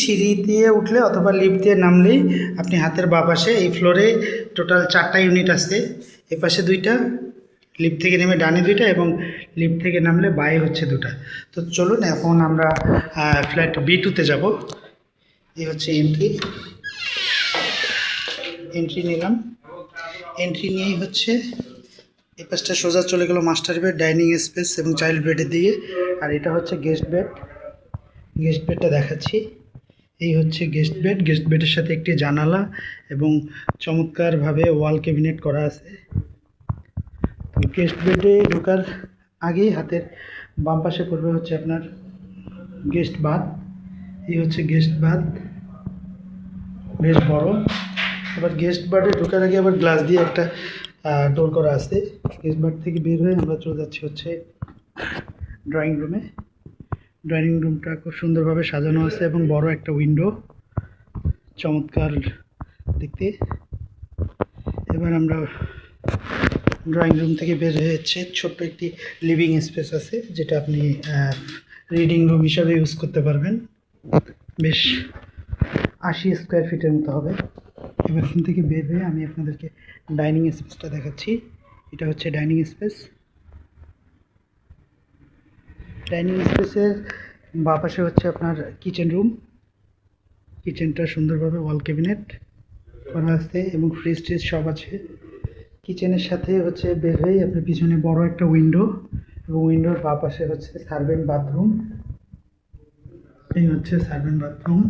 সিঁড়ি দিয়ে উঠলে অথবা লিফট দিয়ে নামলেই আপনি হাতের বা পাশে এই ফ্লোরে টোটাল চারটা ইউনিট আছে এ পাশে দুইটা লিফট থেকে নেমে ডানে দুইটা এবং লিফট থেকে নামলে বায়ে হচ্ছে দুটা। তো চলুন এখন আমরা ফ্ল্যাট বি টুতে যাব। এই হচ্ছে এন্ট্রি এন্ট্রি নিলাম। এন্ট্রি নিয়েই হচ্ছে এই পাশটা সোজা চলে গেল মাস্টার বেড ডাইনিং স্পেস এবং চাইল্ড বেডের দিকে আর এটা হচ্ছে গেস্ট বেড গেস্ট বেডটা দেখাচ্ছি। এই হচ্ছে গেস্ট বেড গেস্ট বেডের সাথে একটি জানালা এবং চমৎকারভাবে ওয়াল ক্যাবিনেট করা আছে। তো গেস্ট বেডে ঢোকার আগেই হাতের বাম পাশে পড়বে হচ্ছে আপনার গেস্ট বাথ এই হচ্ছে গেস্ট বাথ বেশ বড়। এবার গেস্ট বার্ডে ঢোকার আগে আবার গ্লাস দিয়ে একটা ডোর করা আছে। গেস্ট বার্ড থেকে বের হয়ে আমরা চলে যাচ্ছি হচ্ছে ড্রয়িং রুমে ড্রয়িং রুমটা খুব সুন্দরভাবে সাজানো আছে এবং বড় একটা উইন্ডো চমৎকার দেখতে। এবার আমরা ড্রয়িং রুম থেকে বের হয়ে যাচ্ছে। ছোট্ট একটি লিভিং স্পেস আছে যেটা আপনি রিডিং রুম হিসাবে ইউজ করতে পারবেন। বেশ আশি স্কোয়ার ফিটের মতো হবে। এবার এখান থেকে বের হয়ে আমি আপনাদেরকে ডাইনিং স্পেসটা দেখাচ্ছি। এটা হচ্ছে ডাইনিং স্পেস। ডাইনিং স্পেসের বা পাশে হচ্ছে আপনার কিচেন রুম কিচেনটা সুন্দরভাবে ওয়াল ক্যাবিনেট করা আছে এবং ফ্রিজ ট্রিজ সব আছে। কিচেনের সাথে হচ্ছে বের হয়ে আপনার পিছনে বড় একটা উইন্ডো এবং উইন্ডোর বা পাশে হচ্ছে সার্ভেন্ট বাথরুম এই হচ্ছে সার্ভেন্ট বাথরুম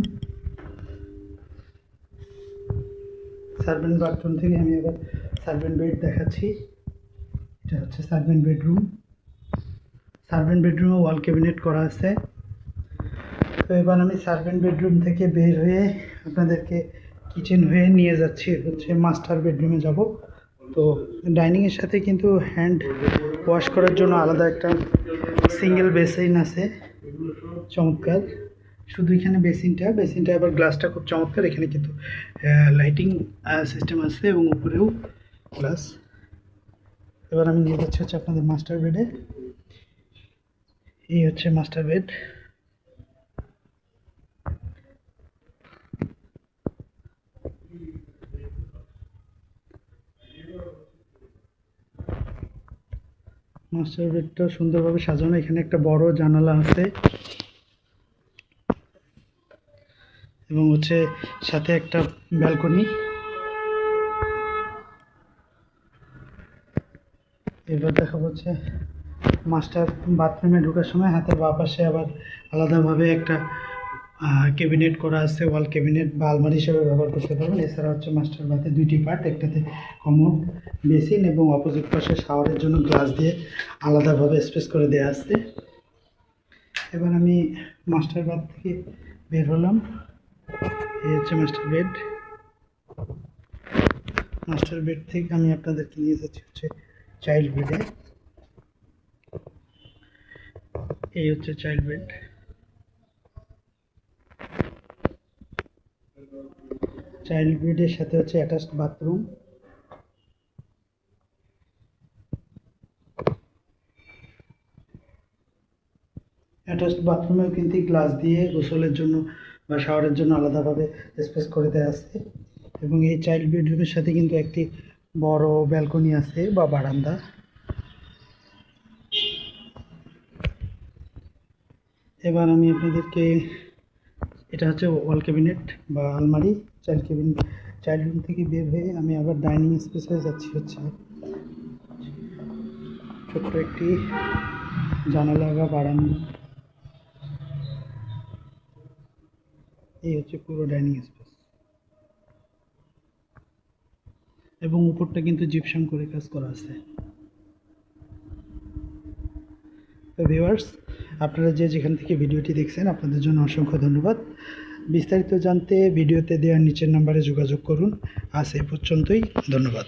সার্ভেন্ট বাথরুম থেকে আমি এবার সার্ভেন্ট বেড দেখাচ্ছি। এটা হচ্ছে সার্ভেন্ট বেডরুম সার্ভেন্ট বেডরুমে ওয়াল ক্যাবিনেট করা আছে। তো এবার আমি সার্ভেন্ট বেডরুম থেকে বের হয়ে আপনাদেরকে কিচেন হয়ে নিয়ে যাচ্ছি, হচ্ছে মাস্টার বেডরুমে যাব। তো ডাইনিংয়ের সাথে কিন্তু হ্যান্ড ওয়াশ করার জন্য আলাদা একটা সিঙ্গেল বেসিন আছে, চমৎকার। শুধু এখানে বেসিনটা বেসিনটা আবার গ্লাসটা খুব চমৎকার, এখানে কিন্তু লাইটিং সিস্টেম আছে এবং উপরেও গ্লাস এবার আমি নিয়ে যাচ্ছি হচ্ছে আপনাদের মাস্টার বেডে এই হচ্ছে মাস্টার বেড মাস্টার বেডটা সুন্দরভাবে সাজানো। এখানে একটা বড় জানালা আছে। এবং হচ্ছে সাথে একটা ব্যালকনি এবার দেখা হচ্ছে মাস্টার বাথরুমে ঢোকার সময় হাতের বাঁ পাশে আবার আলাদাভাবে একটা ক্যাবিনেট করা আছে ওয়াল ক্যাবিনেট বা আলমারি হিসেবে ব্যবহার করতে পারবেন। এছাড়া হচ্ছে মাস্টার বাথে দুইটি পার্ট একটাতে কমোড বেসিন এবং অপোজিট পাশে শাওয়ারের জন্য গ্লাস দিয়ে আলাদাভাবে স্পেস করে দেওয়া আছে। এবার আমি মাস্টার বাথ থেকে বের হলাম। এই হচ্ছে মাস্টার বেড মাস্টার বেড থেকে আমি আপনাদেরকে নিয়ে যাচ্ছি হচ্ছে চাইল্ড বেডে এই হচ্ছে চাইল্ড বেড চাইল্ড বেডের সাথে হচ্ছে অ্যাটাচড বাথরুম অ্যাটাচড বাথরুমেও কিন্তু গ্লাস দিয়ে গোসলের জন্য বা শাওয়ারের জন্য আলাদাভাবে স্পেস করে দেওয়া আছে। এবং এই চাইল্ড বেডরুমের সাথে কিন্তু একটি বড় ব্যালকনি আছে বা বারান্দা। এবার আমি আপনাদেরকে এটা হচ্ছে ওয়াল ক্যাবিনেট বা আলমারি চাইল্ড ক্যাবিনেট চাইল্ড রুম থেকে বের হয়ে আমি আবার ডাইনিং স্পেসে যাচ্ছি হচ্ছে। ছোট্ট একটি জানালা বা বারান্দা। এই হচ্ছে পুরো ডাইনিং স্পেস এবং উপরটা কিন্তু জিপসাম করে কাজ করা আছে। তো ভিউয়ার্স আপনারা যে যেখান থেকে ভিডিওটি দেখছেন, আপনাদের জন্য অসংখ্য ধন্যবাদ। বিস্তারিত জানতে ভিডিওতে দেওয়ার নিচের নাম্বারে যোগাযোগ করুন। আজ এ পর্যন্তই, ধন্যবাদ।